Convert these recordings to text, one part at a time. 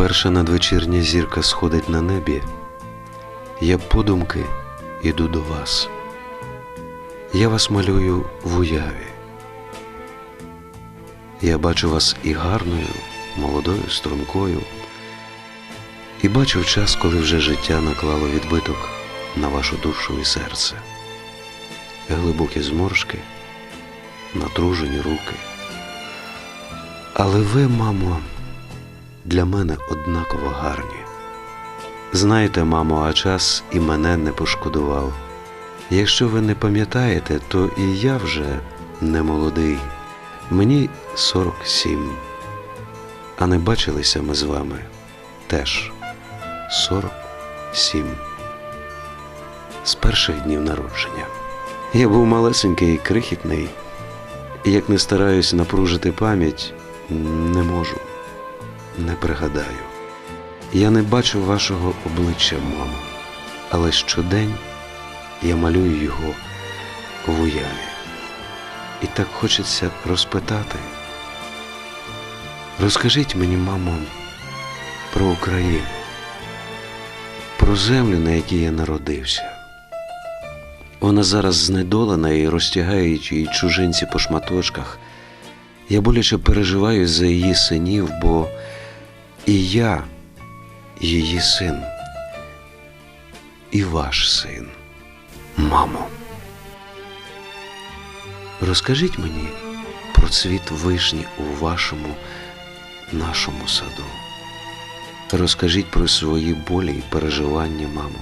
перша надвечірня зірка сходить на небі, я подумки іду до вас. Я вас малюю в уяві. Я бачу вас і гарною, молодою, стрункою, і бачу час, коли вже життя наклало відбиток на вашу душу і серце. Глибокі зморшки, натружені руки. Але ви, мамо, для мене однаково гарні. Знаєте, мамо, а час і мене не пошкодував. Якщо ви не пам'ятаєте, то і я вже не молодий. Мені 47. А не бачилися ми з вами теж 47. З перших днів народження. Я був малесенький і крихітний. І як не стараюсь напружити пам'ять, не можу, не пригадаю. Я не бачу вашого обличчя, мамо, але щодень я малюю його в уяві. І так хочеться розпитати. Розкажіть мені, мамо, про Україну, про землю, на якій я народився. Вона зараз знедолена і розтягають її чужинці по шматочках. Я боляче переживаю за її синів, бо і я її син, і ваш син, мамо. Розкажіть мені про цвіт вишні у вашому нашому саду. Розкажіть про свої болі і переживання, мамо.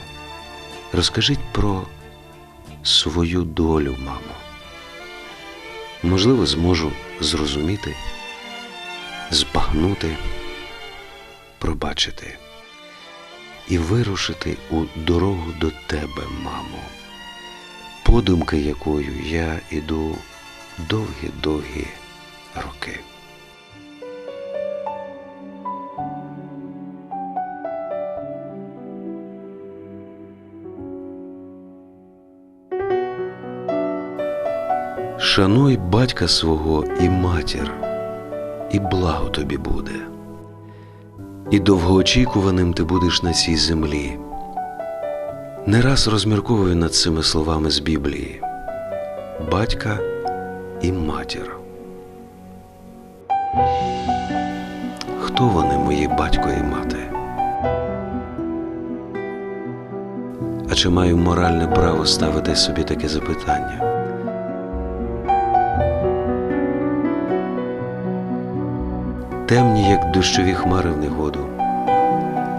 Розкажіть про свою долю, мамо. Можливо, зможу зрозуміти, збагнути, пробачити і вирушити у дорогу до тебе, мамо, подумки якою я іду довгі-довгі роки. Шануй батька свого і матір, і благо тобі буде, і довгоочікуваним ти будеш на цій землі. Не раз розмірковую над цими словами з Біблії батька і матір. Хто вони, мої батько і мати? А чи маю моральне право ставити собі таке запитання? Темні, як дощові хмари в негоду,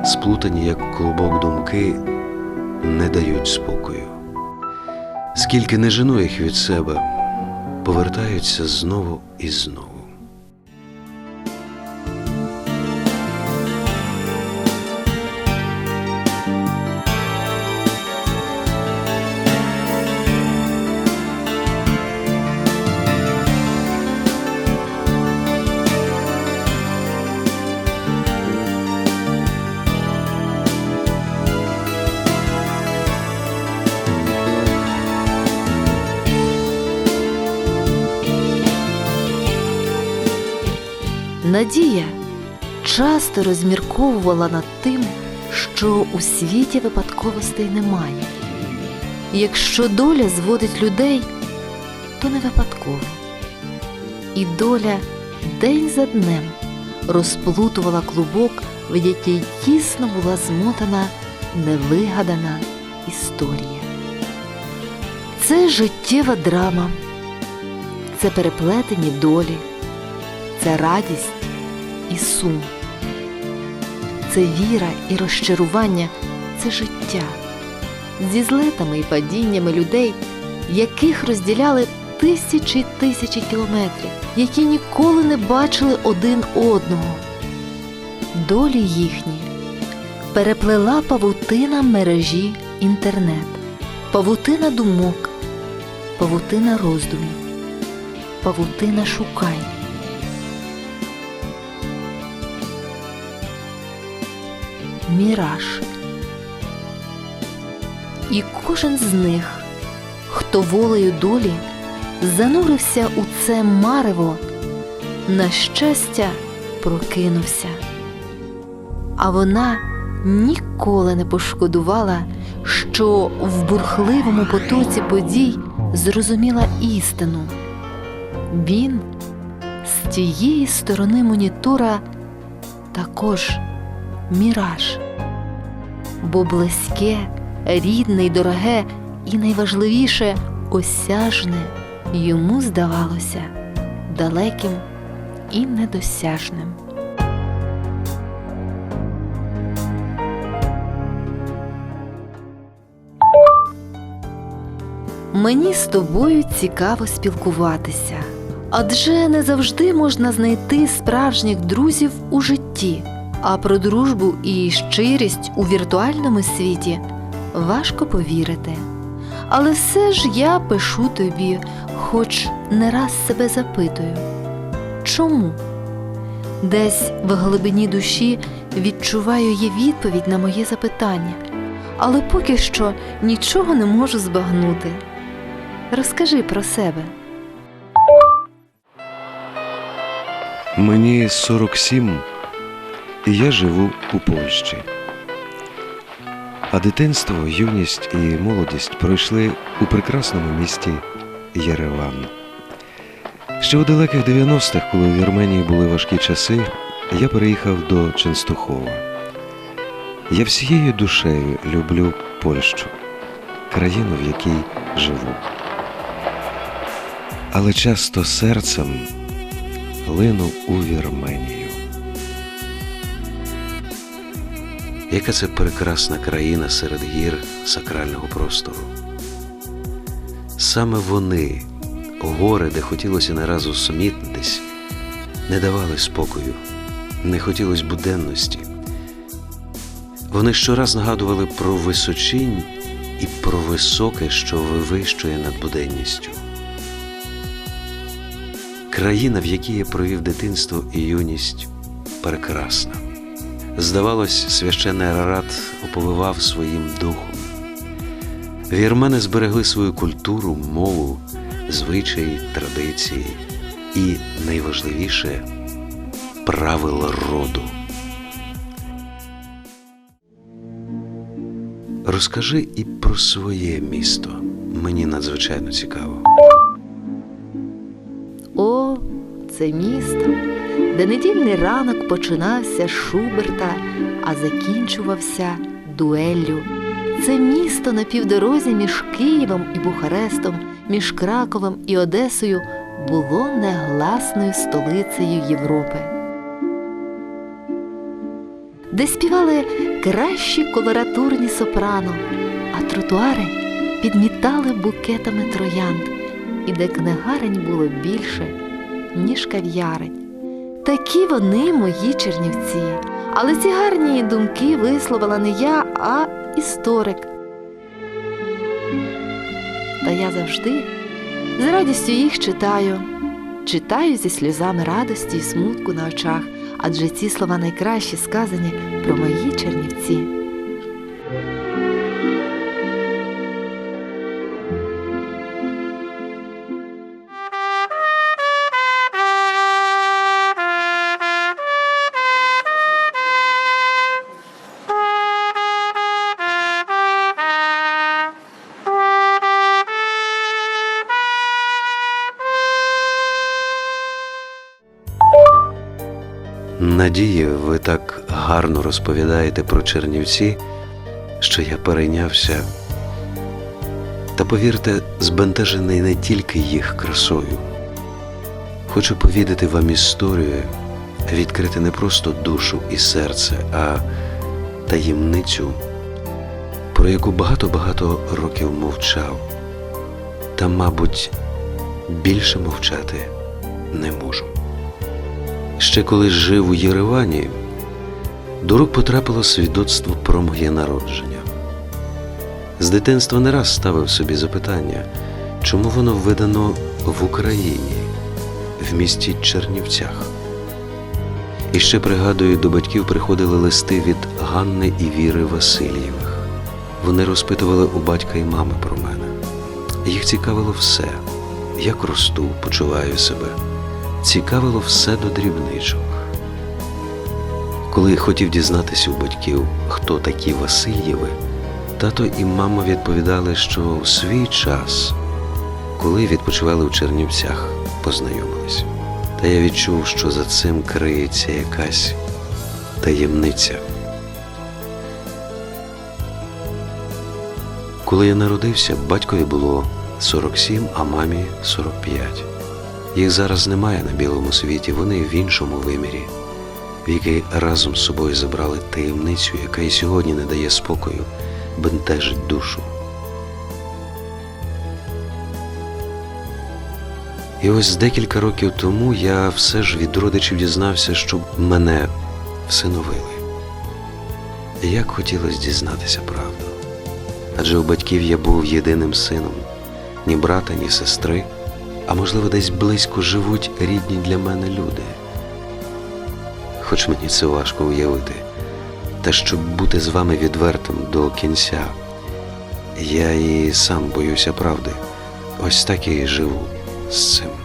сплутані, як клубок думки, не дають спокою. Скільки не жену їх від себе, повертаються знову і знову. Надія часто розмірковувала над тим, що у світі випадковостей немає. Якщо доля зводить людей, то не випадково. І доля день за днем розплутувала клубок, в який тісно була змотана невигадана історія. Це життєва драма, це переплетені долі це радість і сум, це віра і розчарування, це життя зі злетами і падіннями людей, яких розділяли тисячі тисячі кілометрів, які ніколи не бачили один одного. Долі їхні переплела павутина мережі інтернет, павутина думок, павутина роздумів, павутина шукань. Міраж. І кожен з них, хто волею долі занурився у це марево, на щастя, прокинувся. А вона ніколи не пошкодувала, що в бурхливому потоці подій зрозуміла істину. Він з тієї сторони монітора також міраж, бо близьке, рідне й дороге, і найважливіше осяжне йому здавалося далеким і недосяжним. Мені з тобою цікаво спілкуватися, адже не завжди можна знайти справжніх друзів у житті, а про дружбу і щирість у віртуальному світі важко повірити. Але все ж я пишу тобі, хоч не раз себе запитую, чому? Десь в глибині душі відчуваю є відповідь на моє запитання, але поки що нічого не можу збагнути. Розкажи про себе. Мені 47, і я живу у Польщі. А дитинство, юність і молодість пройшли у прекрасному місті Єреван. Ще у далеких 90-х, коли в Вірменії були важкі часи, я переїхав до Ченстухова. Я всією душею люблю Польщу, країну, в якій живу. Але часто серцем линув у Вірменію. Яка це прекрасна країна серед гір сакрального простору. Саме вони, гори, де хотілося не раз не давали спокою, не хотілось буденності. Вони щораз нагадували про височинь і про високе, що вивищує над буденністю. Країна, в якій я провів дитинство і юність, прекрасна. Здавалось, священний Арарат оповивав своїм духом. Вірмени зберегли свою культуру, мову, звичаї, традиції і, найважливіше, правила роду. Розкажи і про своє місто. Мені надзвичайно цікаво. О, це місто, де недільний ранок починався з Шуберта, а закінчувався дуеллю. Це місто на півдорозі між Києвом і Бухарестом, між Краковом і Одесою було негласною столицею Європи. Де співали кращі колоратурні сопрано, а тротуари підмітали букетами троянд і де книгарень було більше, ніж кав'ярень. Такі вони мої чернівці. Але ці гарні думки висловила не я, а історик. Та я завжди з радістю їх читаю, читаю зі сльозами радості і смутку на очах, адже ці слова найкраще сказані про мої чернівці. Надія, ви так гарно розповідаєте про Чернівці, що я перейнявся. Та повірте, збентежений не тільки їх красою. Хочу повідати вам історію, відкрити не просто душу і серце, а таємницю, про яку багато-багато років мовчав. Та, мабуть, більше мовчати не можу. Ще коли жив у Єревані, до рук потрапило свідоцтво про моє народження. З дитинства не раз ставив собі запитання, чому воно видано в Україні, в місті Чернівцях. І ще пригадую, до батьків приходили листи від Ганни і Віри Васильєвих. Вони розпитували у батька і мами про мене. Їх цікавило все, як росту, почуваю себе, цікавило все до дрібничок. Коли хотів дізнатися у батьків, хто такі Васильєви, тато і мама відповідали, що в свій час, коли відпочивали в Чернівцях, познайомились. Та я відчув, що за цим криється якась таємниця. Коли я народився, батькові було 47, а мамі 45. Їх зараз немає на білому світі, вони в іншому вимірі, в який разом з собою забрали таємницю, яка і сьогодні не дає спокою, бентежить душу. І ось декілька років тому я все ж від родичів дізнався, що мене всиновили. І Як хотілося дізнатися правду. Адже у батьків я був єдиним сином, ні брата, ні сестри, а можливо, десь близько живуть рідні для мене люди. Хоч мені це важко уявити, та щоб бути з вами відвертим до кінця, я і сам боюся правди. Ось так і живу з цим.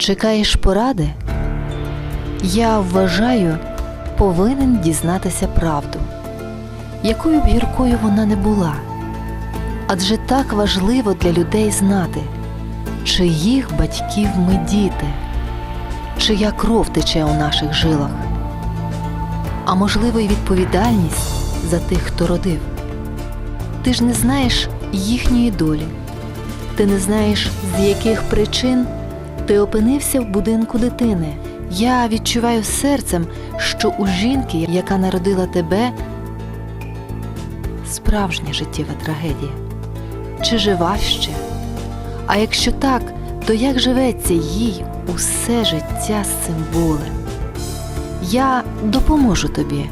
Чекаєш поради? Я вважаю, повинен дізнатися правду, якою б гіркою вона не була. Адже так важливо для людей знати, чиїх батьків ми діти, чия кров тече у наших жилах, а можливо, й відповідальність за тих, хто родив. Ти ж не знаєш їхньої долі, ти не знаєш, з яких причин ти опинився в будинку дитини. Я відчуваю серцем, що у жінки, яка народила тебе, справжня життєва трагедія. Чи жива ще? А якщо так, то як живеться їй усе життя з цим болем? Я допоможу тобі.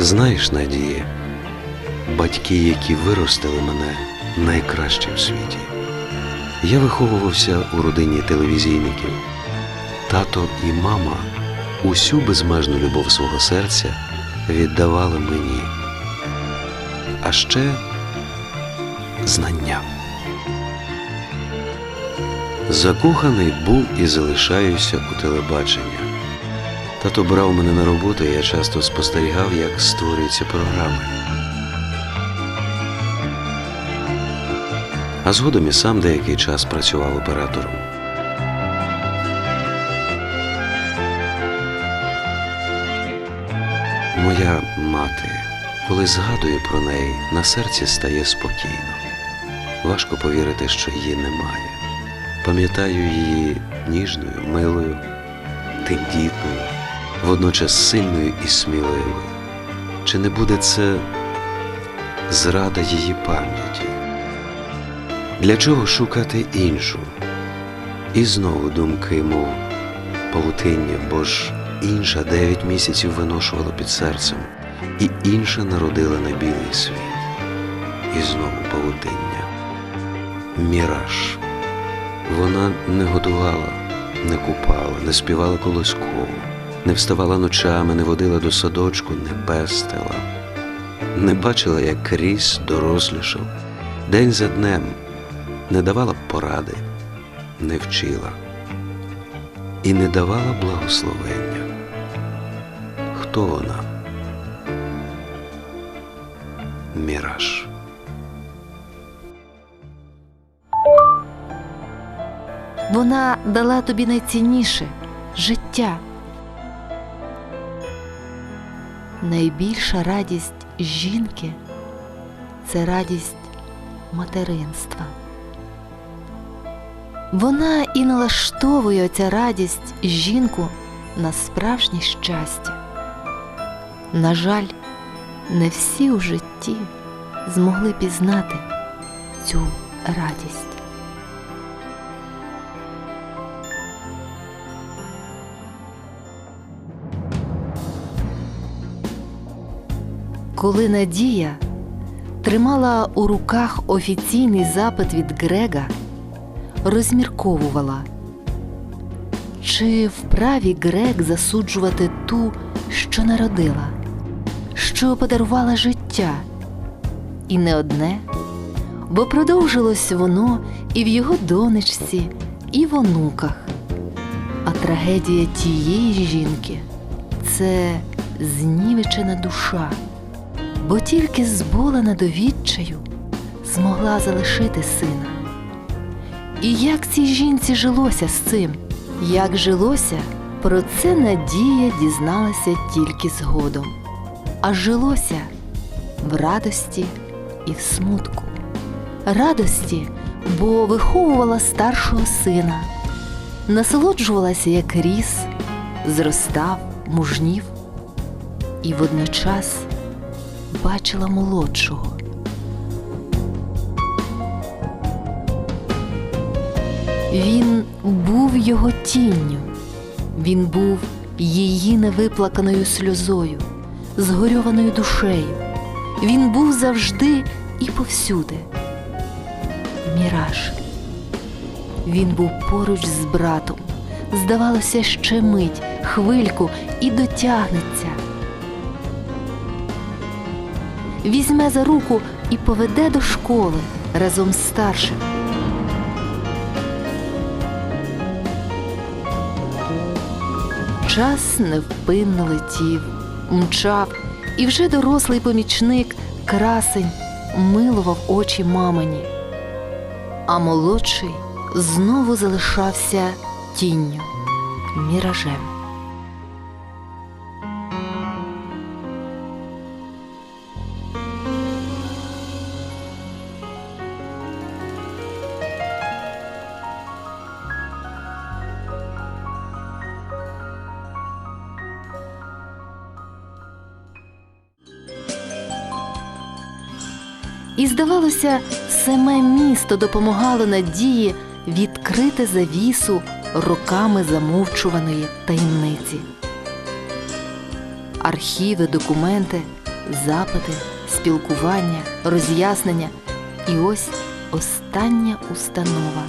Знаєш, Надії, батьки, які виростили мене, найкращі в світі. Я виховувався у родині телевізійників. Тато і мама усю безмежну любов свого серця віддавали мені. А ще знання. Закоханий був і залишаюся у телебачення. Тато брав мене на роботу, і я часто спостерігав, як створюються програми. А згодом і сам деякий час працював оператором. Моя мати, коли згадую про неї, на серці стає спокійно. Важко повірити, що її немає. Пам'ятаю її ніжною, милою, тендітною, водночас сильною і сміливою. Чи не буде це зрада її пам'яті? Для чого шукати іншу? І знову думки, мов павутиння, бо ж інша дев'ять місяців виношувала під серцем, і інша народила на білий світ. І знову павутиння. Міраж. Вона не годувала, не купала, не співала колоскову, не вставала ночами, не водила до садочку, не пестила, не бачила, як ріс дорослішав, день за днем, не давала поради, не вчила і не давала благословення. Хто вона? Міраж. Вона дала тобі найцінніше життя. Найбільша радість жінки це радість материнства. Вона і налаштовує ця радість жінку на справжнє щастя. На жаль, не всі у житті змогли пізнати цю радість. Коли Надія тримала у руках офіційний запит від Грега, розмірковувала, чи вправі Грег засуджувати ту, що народила, що подарувала життя, і не одне, бо продовжилось воно і в його донечці, і в онуках. А трагедія тієї жінки це знівечена душа, бо тільки зболена довідчаю змогла залишити сина. І як цій жінці жилося з цим? Як жилося, про це Надія дізналася тільки згодом. А жилося в радості і в смутку. Радості, бо виховувала старшого сина, насолоджувалася, як ріс, зростав, мужнів, і водночас бачила молодшого. Він був його тінню, він був її невиплаканою сльозою, згорьованою душею. Він був завжди і повсюди. Міраж. Він був поруч з братом. Здавалося, ще мить, хвильку і дотягнеться. Візьме за руку і поведе до школи разом з старшим. Час невпинно летів, мчав, і вже дорослий помічник, красень, милував очі мамині. А молодший знову залишався тінню, міражем. І, здавалося, саме місто допомагало надії відкрити завісу роками замовчуваної таємниці. Архіви, документи, запити, спілкування, роз'яснення і ось остання установа.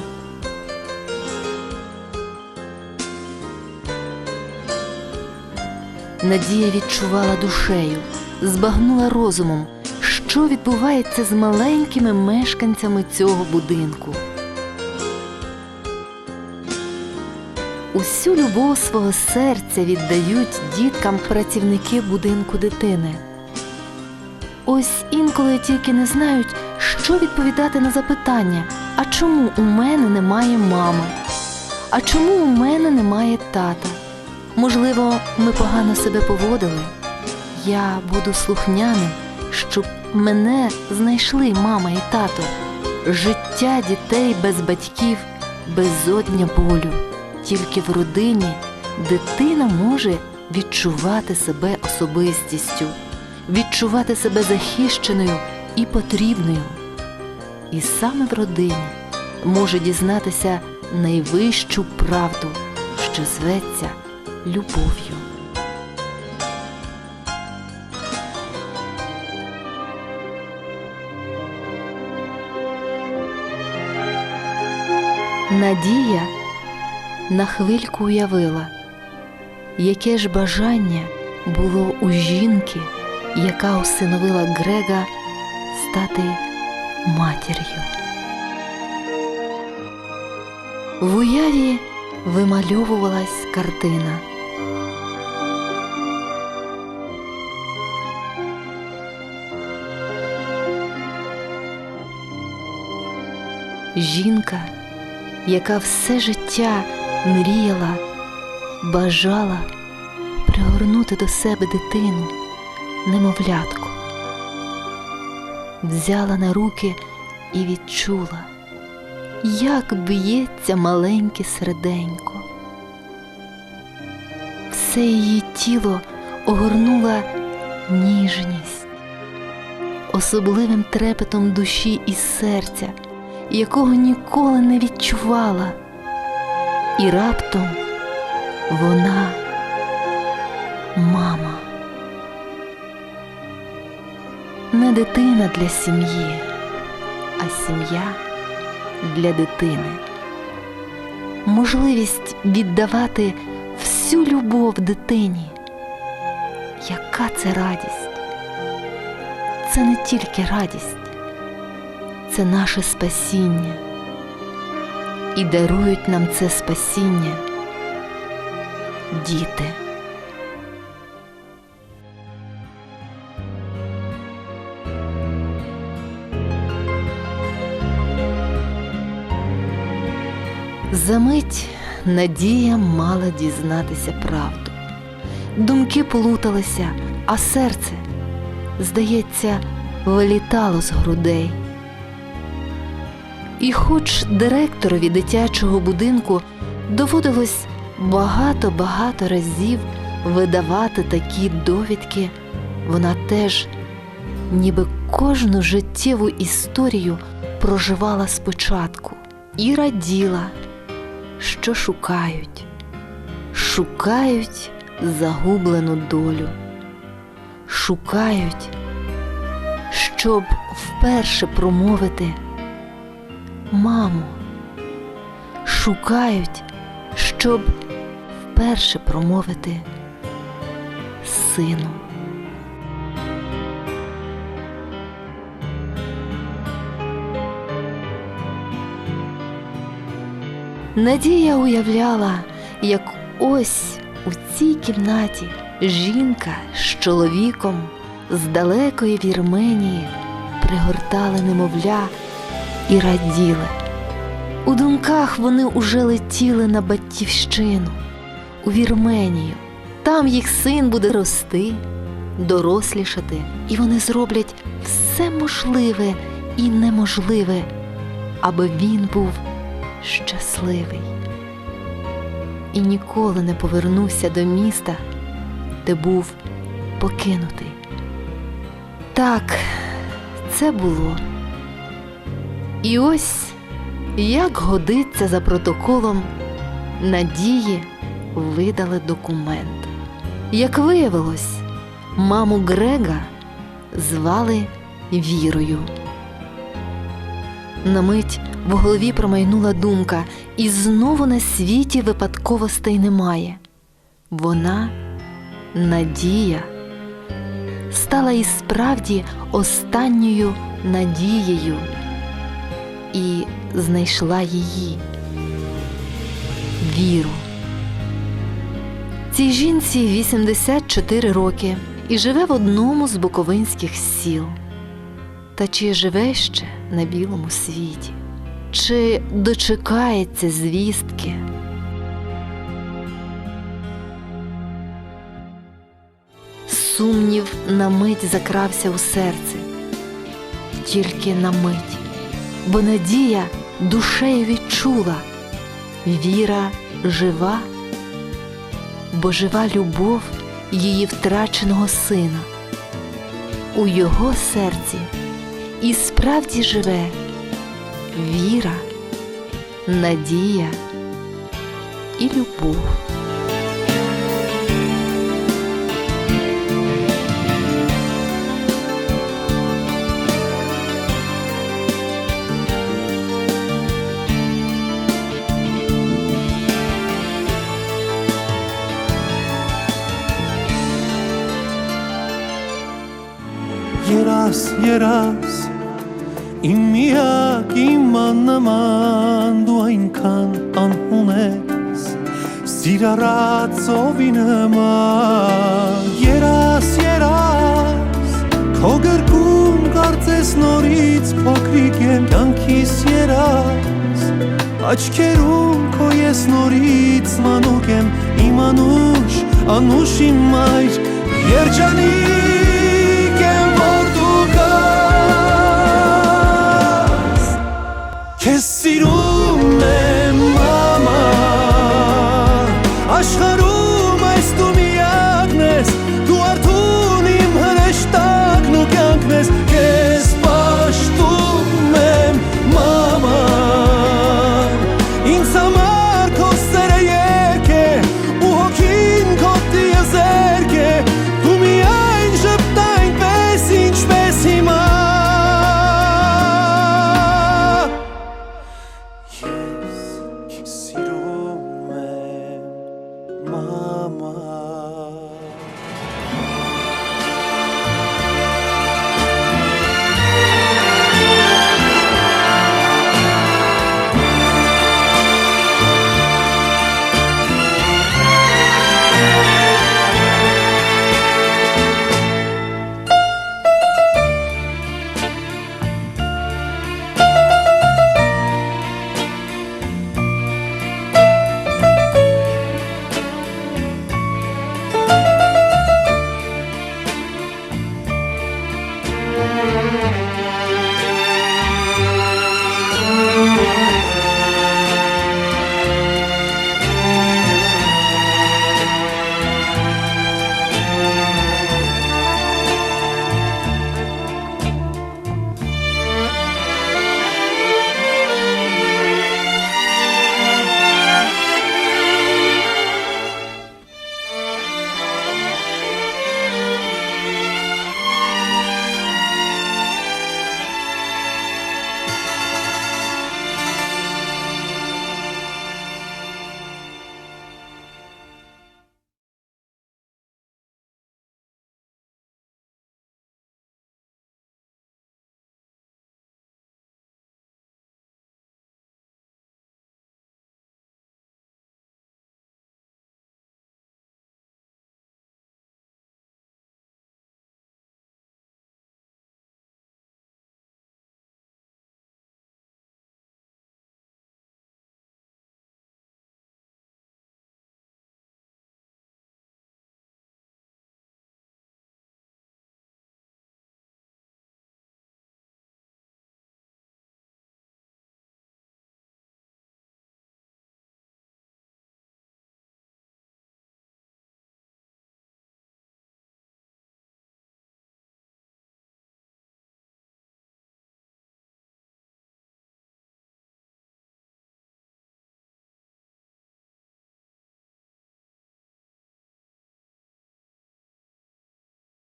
Надія відчувала душею, збагнула розумом, що відбувається з маленькими мешканцями цього будинку. Усю любов свого серця віддають діткам працівники будинку дитини. Ось інколи тільки не знають, що відповідати на запитання, а чому у мене немає мами? А чому у мене немає тата? Можливо, ми погано себе поводили. Я буду слухняним, щоб мене знайшли мама і тато. Життя дітей без батьків, безодня болю. Тільки в родині дитина може відчувати себе особистістю, відчувати себе захищеною і потрібною. І саме в родині може дізнатися найвищу правду, що зветься любов'ю. Надія на хвильку уявила, яке ж бажання було у жінки, яка усиновила Грега стати матір'ю. В уяві вимальовувалась картина. Жінка, яка все життя мріяла, бажала пригорнути до себе дитину, немовлятку, взяла на руки і відчула, як б'ється маленьке серденько. Все її тіло огорнула ніжність, особливим трепетом душі і серця, якого ніколи не відчувала. І раптом вона мама. не дитина для сім'ї, а сім'я для дитини. Можливість віддавати всю любов дитині. Яка це радість? Це не тільки радість, це наше спасіння. І дарують нам це спасіння діти. Замить Надія мала дізнатися правду. Думки плуталися, а серце, здається, вилітало з грудей. І хоч директорові дитячого будинку доводилось багато-багато разів видавати такі довідки, вона теж, ніби кожну життєву історію проживала спочатку і раділа, що шукають, шукають загублену долю, шукають, щоб вперше промовити Мамо, шукають, щоб вперше промовити сину. Надія уявляла, як ось у цій кімнаті жінка з чоловіком з далекої Вірменії пригортали немовля і раділи. У думках вони уже летіли на батьківщину, у Вірменію. Там їх син буде рости, дорослішати, і вони зроблять все можливе і неможливе, аби він був щасливий. І ніколи не повернувся до міста, де був покинутий. Так, це було. І ось, як годиться за протоколом, Надії видали документ. Як виявилось, маму Грега звали Вірою. На мить в голові промайнула думка, і знову на світі випадковостей немає. Вона, Надія, стала і справді останньою надією і знайшла її віру. Цій жінці 84 роки і живе в одному з буковинських сіл. Та чи живе ще на білому світі? Чи дочекається звістки? Сумнів на мить закрався у серце, тільки на мить, бо надія душею відчула, віра жива, бо жива любов її втраченого сина. У його серці і справді живе віра, надія і любов. Երաս, երաս Իմ միակ իման նման դու այնքան անհուն ես Սիրառած ովի նման Երաս, երաս Քո գրկում կարծես նորից փոքրիկ եմ կյանքիս երաս Աչքերում քո ես նորից մանուկ եմ Իմ անուշ, անուշ իմ մայր Երջանիկ que si